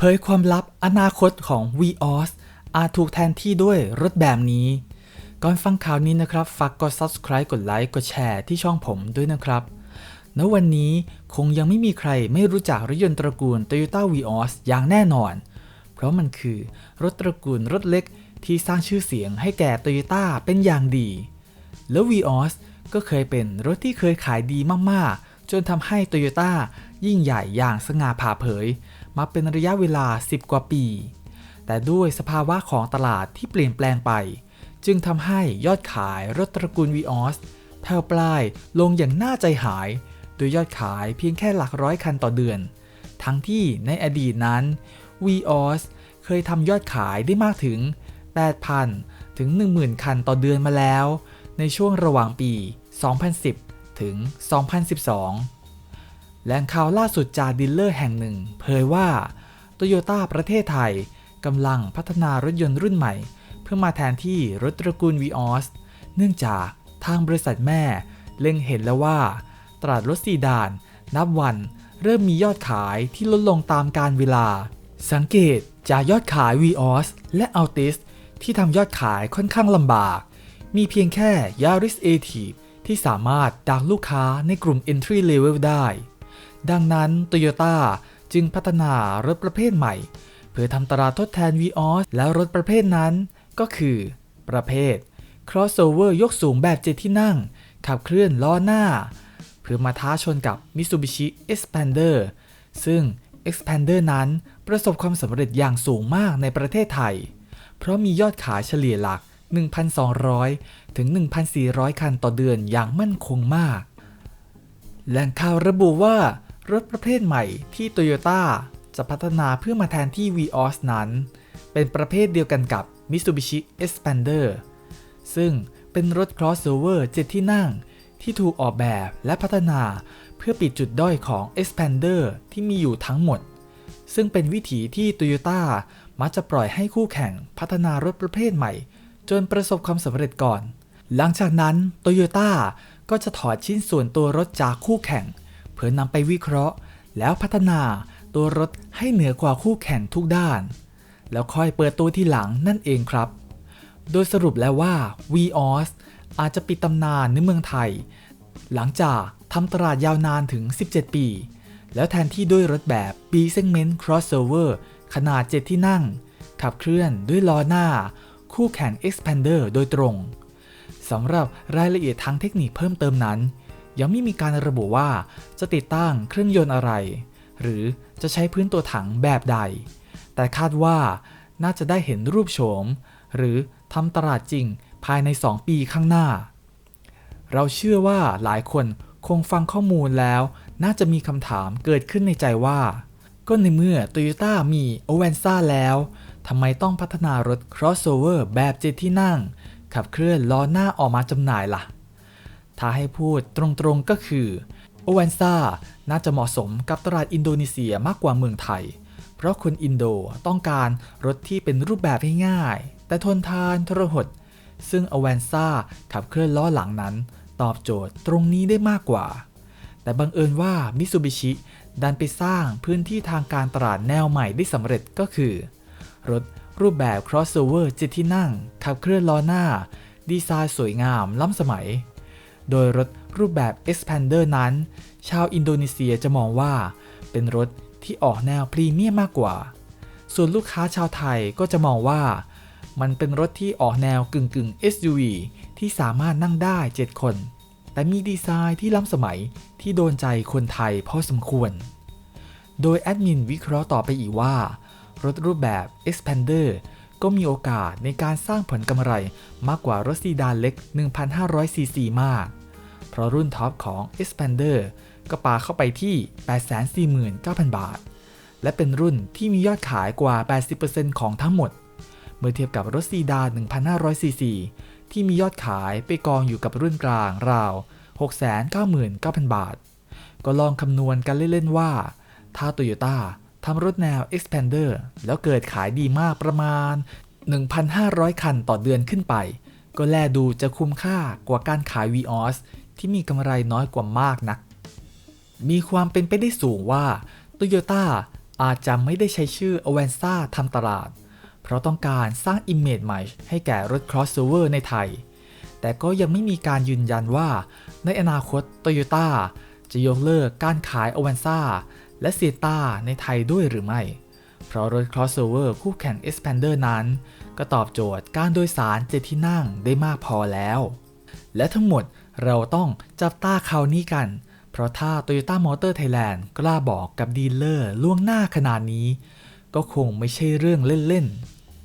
เผยความลับอนาคตของ VOS อาจถูกแทนที่ด้วยรถแบบนี้ ก่อนฟังข่าวนี้นะครับ ฝากกด subscribe กดไลค์กดแชร์ที่ช่องผมด้วยนะครับณวันนี้คงยังไม่มีใครไม่รู้จักรถยนต์ตระกูล Toyota Vios อย่างแน่นอน เพราะมันคือรถตระกูลรถเล็กที่สร้างชื่อเสียงให้แก่ Toyota เป็นอย่างดี แล้ว Vios ก็เคยเป็นรถที่เคยขายดีมากๆ จนทำให้ Toyota ยิ่งใหญ่อย่างสง่าผ่าเผย มาเป็นระยะเวลา 10 กว่าปี แต่ด้วยสภาวะของตลาดที่เปลี่ยนแปลงไป จึงทำให้ยอดขายรถตระกูล Vios แผ่วปลายลงอย่างน่าใจหาย โดยยอดขายเพียงแค่หลักร้อยคันต่อเดือน ทั้งที่ในอดีตนั้น Vios เคยทำยอดขายได้มากถึง 8,000 ถึง 10,000 คันต่อเดือนมาแล้ว ในช่วงระหว่างปี 2010 ถึง 2012 แหล่งข่าวล่าสุดจากดีลเลอร์แห่งหนึ่ง เผยว่าโตโยต้าประเทศไทยกำลังพัฒนารถยนต์รุ่นใหม่ เพื่อมาแทนที่รถตระกูล Vios เนื่องจากทางบริษัทแม่ เล็งเห็นแล้วว่า ตลาดรถซีดาน นับวันเริ่มมียอดขายที่ลดลงตามการเวลา สังเกตจากยอดขาย Vios และ Altis ที่ทำยอดขายค่อนข้างลำบาก มีเพียงแค่ Yaris a t i v ที่สามารถดักลูกค้าในกลุ่ม Entry Level ได้ ดังนั้น Toyota จึงพัฒนารถประเภทใหม่ เพื่อทำตลาดทดแทน Vios แล้วรถประเภทนั้นก็คือ ประเภท crossover ยกสูงแบบ7ที่นั่ง ขับเคลื่อนล้อหน้า เพื่อมาท้าชนกับ Mitsubishi Expander ซึ่ง Expander นั้นประสบความสำเร็จอย่างสูงมากในประเทศไทย เพราะมียอดขายเฉลี่ยหลัก 1,200 ถึง 1,400 คันต่อเดือนอย่างมั่นคงมาก แหล่งข่าวระบุว่า รถประเภทใหม่ที่ Toyota จะพัฒนาเพื่อมาแทนที่ Vios นั้น เป็นประเภทเดียวกันกับ Mitsubishi Expander ซึ่งเป็นรถ crossover 7 ที่นั่งที่ถูกออกแบบและพัฒนาเพื่อปิดจุดด้อยของ Expander ที่มีอยู่ทั้งหมด ซึ่งเป็นวิถีที่ Toyota มักจะปล่อยให้คู่แข่งพัฒนารถประเภทใหม่ จนประสบความสำเร็จก่อน หลังจากนั้น Toyota ก็จะถอดชิ้นส่วนตัวรถจากคู่แข่ง เพื่อนำไปวิเคราะห์ แล้วพัฒนาตัวรถให้เหนือกว่าคู่แข่งทุกด้าน แล้วค่อยเปิดตัวที่หลังนั่นเองครับ โดยสรุปแล้วว่า Vios อาจจะปิดตำนานในเมืองไทย หลังจากทำตลาดยาวนานถึง 17 ปี แล้วแทนที่ด้วยรถแบบ B segment crossover ขนาด 7 ที่นั่ง ขับเคลื่อนด้วยล้อหน้า คู่แข่ง Expander โดยตรงสำหรับรายละเอียดทางเทคนิคเพิ่มเติมนั้น ยังไม่มีการระบุว่าจะติดตั้งเครื่องยนต์อะไร หรือจะใช้พื้นตัวถังแบบใด แต่คาดว่าน่าจะได้เห็นรูปโฉม หรือทำตลาดจริงภายใน 2 ปีข้างหน้า เราเชื่อว่าหลายคนคงฟังข้อมูลแล้วน่าจะมีคำถามเกิดขึ้นในใจว่า ก็ในเมื่อ Toyota มี o v a n z a แล้วทำไมต้องพัฒนารถ crossover แบบเจ็ดที่นั่ง ขับเคลื่อนล้อหน้าออกมาจำหน่ายล่ะ ถ้าให้พูดตรงๆก็คือ o v a n z a น่าจะเหมาะสมกับตลาดอินโดนีเซียมากกว่าเมืองไทย เพราะคนอินโดต้องการรถที่เป็นรูปแบบง่ายๆแต่ทนทานทรหด ซึ่ง a v a n z a ขับเคลื่อนล้อหลังนั้น ตอบโจทย์ตรงนี้ได้มากกว่า แต่บังเอิญว่า Mitsubishi ดันไปสร้างพื้นที่ทางการตลาดแนวใหม่ได้สำเร็จก็คือ รถรูปแบบ crossover 7ที่นั่ง ขับเคลื่อนล้อหน้า ดีไซน์สวยงามล้ำสมัย โดยรถรูปแบบ Expander นั้น ชาวอินโดนีเซียจะมองว่า เป็นรถที่ออกแนวพรีเมียมมากกว่า ส่วนลูกค้าชาวไทยก็จะมองว่า มันเป็นรถที่ออกแนวกึ่งกึ่ง SUV ที่สามารถนั่งได้ 7 คน แต่มีดีไซน์ที่ล้ำสมัยที่โดนใจคนไทยพอสมควร โดยแอดมินวิเคราะห์ต่อไปอีกว่า รถรูปแบบ Expander ก็มีโอกาสในการสร้างผลกำไรมากกว่ารถซีดานเล็ก 1,500ซีซีมาก เพราะรุ่นท็อปของ Expander ก็ปาเข้าไปที่ 849,000 บาท และเป็นรุ่นที่มียอดขายกว่า 80%ของทั้งหมด เมื่อเทียบกับรถซีดาน1,500ซีซีที่มียอดขายไปกองอยู่กับรุ่นกลางราว 699,000 บาท ก็ลองคำนวณกันเล่นๆว่า ถ้า Toyota ทำรถแนว Expander แล้วเกิดขายดีมากประมาณ 1,500 คันต่อเดือนขึ้นไป ก็แลดูจะคุ้มค่ากว่าการขาย Vios ที่มีกำไรน้อยกว่ามากนัก มีความเป็นไปได้สูงว่า Toyota อาจจะไม่ได้ใช้ชื่อ a v a n z a ทำตลาด เพราะต้องการสร้างอิมเมจใหม่ให้แก่รถ crossover ในไทย แต่ก็ยังไม่มีการยืนยันว่า ในอนาคต Toyota จะยกเลิกการขาย a v a n z a และเซต้าในไทยด้วยหรือไม่ เพราะรถ crossover คู่แข่ง Expander นั้น ก็ตอบโจทย์การโดยสารเจ็ดที่นั่งได้มากพอแล้ว และทั้งหมด เราต้องจับตาข่าวนี้กัน เพราะถ้า Toyota Motor Thailand กล้าบอกกับดีลเลอร์ล่วงหน้าขนาดนี้ ก็คงไม่ใช่เรื่องเล่น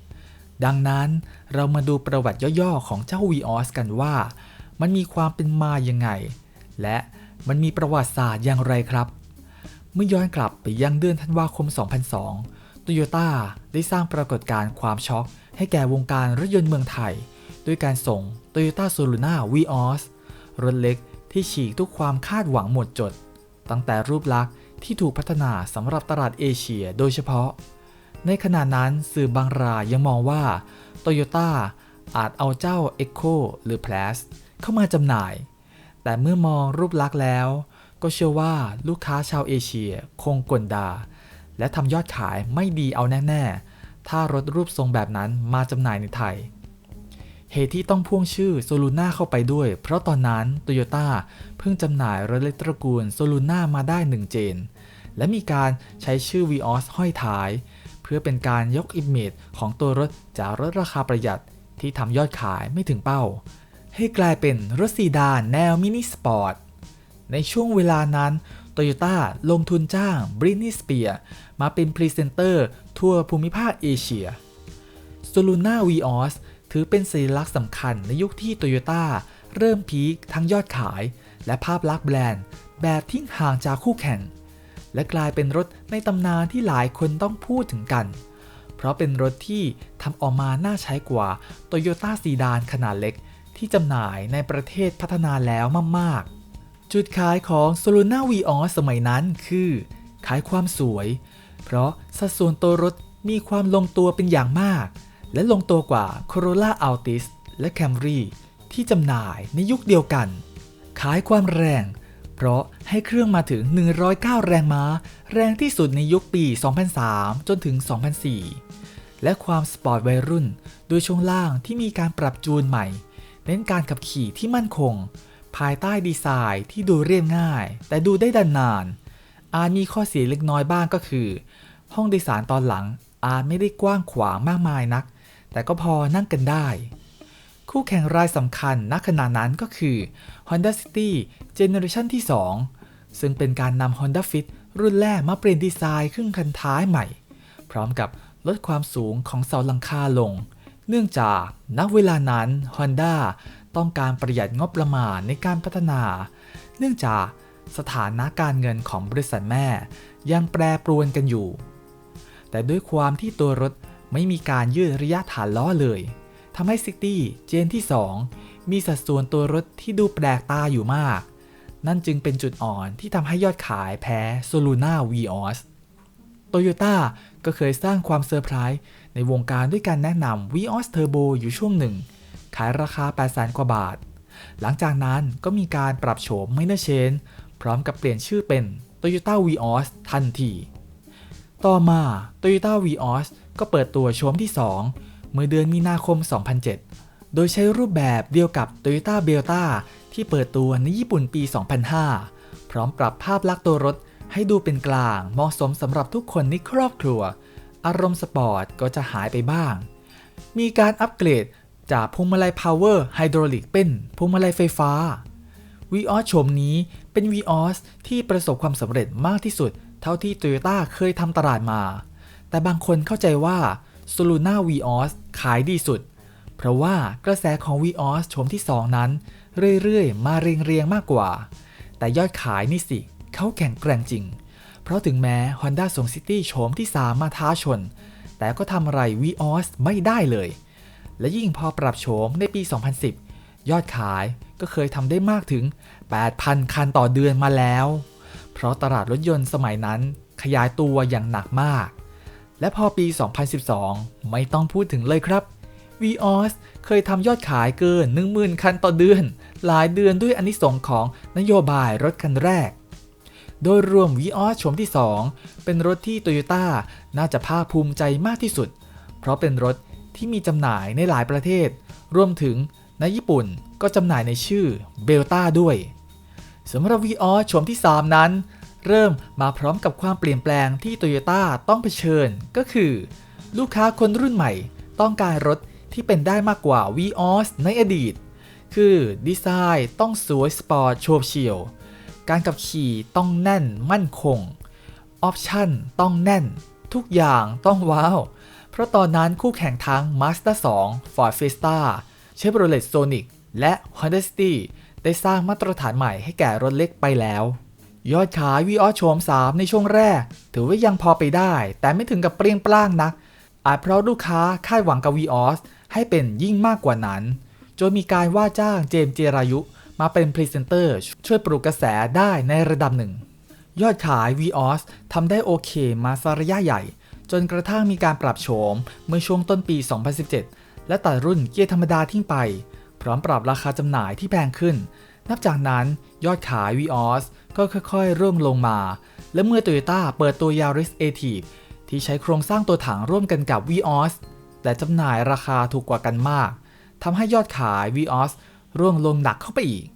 ๆ ดังนั้นเรามาดูประวัติย่อ ๆ ของเจ้า Vios กันว่า มันมีความเป็นมายังไง และมันมีประวัติศาสตร์อย่างไรครับ เมื่อย้อนกลับไปยังเดือนธันวาคม 2002โตโยต้าได้สร้างปรากฏการณ์ความช็อกให้แก่วงการรถยนต์เมืองไทย ด้วยการส่ง Toyota s o l u n a Vios รถเล็กที่ฉีกทุกความคาดหวังหมดจด ตั้งแต่รูปลักษณ์ที่ถูกพัฒนาสำหรับตลาดเอเชียโดยเฉพาะ ในขณะนั้นสื่อบางรายยังมองว่า Toyota อาจเอาเจ้า Echo หรือ Plus เข้ามาจำหน่าย แต่เมื่อมองรูปลักษณ์แล้ว ก็เชื่อว่าลูกค้าชาวเอเชียคงกลดา และทำยอดขายไม่ดีเอาแน่ ๆ ถ้ารถรูปทรงแบบนั้นมาจำหน่ายในไทย เหตุที่ต้องพ่วงชื่อโซลูน่าเข้าไปด้วย เพราะตอนนั้นโตโยต้าเพิ่งจำหน่ายรถเล็กตระกูลโซลูน่ามาได้ 1 เจน และมีการใช้ชื่อ Vios ห้อยท้าย เพื่อเป็นการยกอิมเมจของตัวรถจากรถราคาประหยัดที่ทำยอดขายไม่ถึงเป้า ให้กลายเป็นรถซีดานแนวมินิสปอร์ต ในช่วงเวลานั้นโตโยต้าลงทุนจ้างบริ n นีสเปียมาเป็นพรีเซนเตอร์ทั่วภูมิภาคเอเชีย s o l u n a Vios ถือเป็นสัญลักษณ์สำคัญในยุคที่โตโยต้าเริ่มพีคทั้งยอดขาย และภาพลักษณ์แบรนด์แบบทิ้งห่างจากคู่แข่ง และกลายเป็นรถในตำนานที่หลายคนต้องพูดถึงกัน เพราะเป็นรถที่ทำออกมาน่าใช้กว่า Toyota ซีดานขนาดเล็ก ที่จำหน่ายในประเทศพัฒนาแล้วมากๆ จุดขายของ s o l u n a Vios สมัยนั้นคือ ขายความสวย เพราะสัดส่วนตัวรถมีความลงตัวเป็นอย่างมาก และลงตัวกว่า Corolla Altis และ Camry ที่จำหน่ายในยุคเดียวกัน ขายความแรง เพราะให้เครื่องมาถึง 109 แรงม้า แรงที่สุดในยุคปี 2003 จนถึง 2004 และความสปอร์ตวัยรุ่น โดยช่วงล่างที่มีการปรับจูนใหม่ เน้นการขับขี่ที่มั่นคง ภายใต้ดีไซน์ที่ดูเรียบง่าย แต่ดูได้ดันนาน อาจมีข้อเสียเล็กน้อยบ้างก็คือ ห้องโดยสารตอนหลังอาจไม่ได้กว้างขวางมากมายนัก แต่ก็พอนั่งกันได้ คู่แข่งรายสำคัญณขณะนั้นก็คือ Honda City Generation ที่ 2 ซึ่งเป็นการนำ Honda Fit รุ่นแรกมาเปลี่ยนดีไซน์ครึ่งคันท้ายใหม่ พร้อมกับลดความสูงของเสาหลังคาลง เนื่องจากณเวลานั้น Honda ต้องการประหยัดงบประมาณในการพัฒนา เนื่องจากสถานะการเงินของบริษัทแม่ ยังแปรปรวนกันอยู่ แต่ด้วยความที่ตัวรถ ไม่มีการยืดระยะฐานล้อเลยทำให้ซิตี้เจนที่ 2 มีสัดส่วนตัวรถที่ดูแปลกตาอยู่มาก นั่นจึงเป็นจุดอ่อนที่ทำให้ยอดขายแพ้ s o l u n a Vios โตโยต้าก็เคยสร้างความเซอร์ไพรส์ในวงการด้วยการแนะนำ Vios Turbo อยู่ช่วงหนึ่ง ขายราคา 8 0 0 0 0 กว่าบาท หลังจากนั้นก็มีการปรับโฉม Minor Change พร้อมกับเปลี่ยนชื่อเป็น Toyota Vios ทันที ต่อมา Toyota Vios ก็เปิดตัวโฉมที่ 2 เมื่อเดือนมีนาคม 2007 โดยใช้รูปแบบเดียวกับ Toyota Belta ที่เปิดตัวในญี่ปุ่นปี 2005 พร้อมปรับภาพลักษณ์ตัวรถให้ดูเป็นกลางเหมาะสมสำหรับทุกคนในครอบครัว อารมณ์สปอร์ตก็จะหายไปบ้าง มีการอัปเกรดจากพวงมาลัย Power Hydraulic เป็นพวงมาลัยไฟฟ้า Vios โฉมนี้เป็น Vios ที่ประสบความสำเร็จมากที่สุด เท่าที่ Toyota เคยทำตลาดมา แต่บางคนเข้าใจว่า s o l u n a Vios ขายดีสุด เพราะว่ากระแสของ Vios โฉมที่ 2 นั้น เรื่อยๆ มาเรียงๆ มากกว่า แต่ยอดขายนี่สิ เขาแข่งแกร่งจริง เพราะถึงแม้ Honda ส่ง City โฉมที่ 3 มาท้าชน แต่ก็ทำอะไร Vios ไม่ได้เลย และยิ่งพอปรับโฉมในปี 2010 ยอดขายก็เคยทำได้มากถึง 8,000 คันต่อเดือนมาแล้ว เพราะตลาดรถยนต์สมัยนั้นขยายตัวอย่างหนักมาก และพอปี 2012 ไม่ต้องพูดถึงเลยครับ Vios เคยทำยอดขายเกิน 10,000 คันต่อเดือน หลายเดือนด้วยอนนิสงของนโยบายรถคันแรก โดยรวม Vios โฉมที่ 2 เป็นรถที่ Toyota น่าจะภาคภูมิใจมากที่สุด เพราะเป็นรถที่มีจำหน่ายในหลายประเทศ รวมถึงในญี่ปุ่นก็จำหน่ายในชื่อเบลต้าด้วยสำหรับ Vios โฉมที่ 3 นั้น เริ่มมาพร้อมกับความเปลี่ยนแปลงที่ Toyota ต้องเผชิญ ก็คือ ลูกค้าคนรุ่นใหม่ ต้องการรถที่เป็นได้มากกว่า Vios ในอดีต คือดีไซน์ต้องสวยสปอร์ตโฉบเฉียว การขับขี่ต้องแน่นมั่นคง ออปชั่นต้องแน่น ทุกอย่างต้องว้าว เพราะตอนนั้นคู่แข่งทั้ง Mazda 2 Ford Fiesta Chevrolet Sonic และ Honda City ได้สร้างมาตรฐานใหม่ให้แก่รถเล็กไปแล้ว ยอดขาย Vios โฉม3 ในช่วงแรก ถือว่ายังพอไปได้ แต่ไม่ถึงกับเปรี้ยงปร้างนัก อาจเพราะลูกค้าคาดหวังกับ Vios ให้เป็นยิ่งมากกว่านั้น จนมีการว่าจ้างเจมส์เจรายุ มาเป็นพรีเซนเตอร์ช่วยปลุกกระแสได้ในระดับหนึ่ง ยอดขาย Vios ทำได้โอเคมาสักระยะใหญ่ จนกระทั่งมีการปรับโฉมเมื่อช่วงต้นปี 2017 และตัดรุ่นเกียร์ธรรมดาทิ้งไป พร้อมปรับราคาจำหน่ายที่แพงขึ้น นับจากนั้นยอดขาย Vios ก็ค่อยๆร่วงลงมา และเมื่อ Toyota เปิดตัว Yaris a t i v ที่ใช้โครงสร้างตัวถังร่วมกันกับ Vios แต่จำหน่ายราคาถูกกว่ากันมากทำให้ยอดขาย Vios ร่วงลงหนักเข้าไปอีก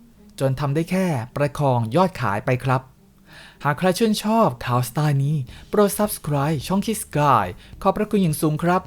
จนทำได้แค่ประคองยอดขายไปครับ หากใครชื่นชอบข่าวสไตล์นี้ โปรด subscribe ช่อง Kiss Sky ขอบพระคุณอย่างสูงครับ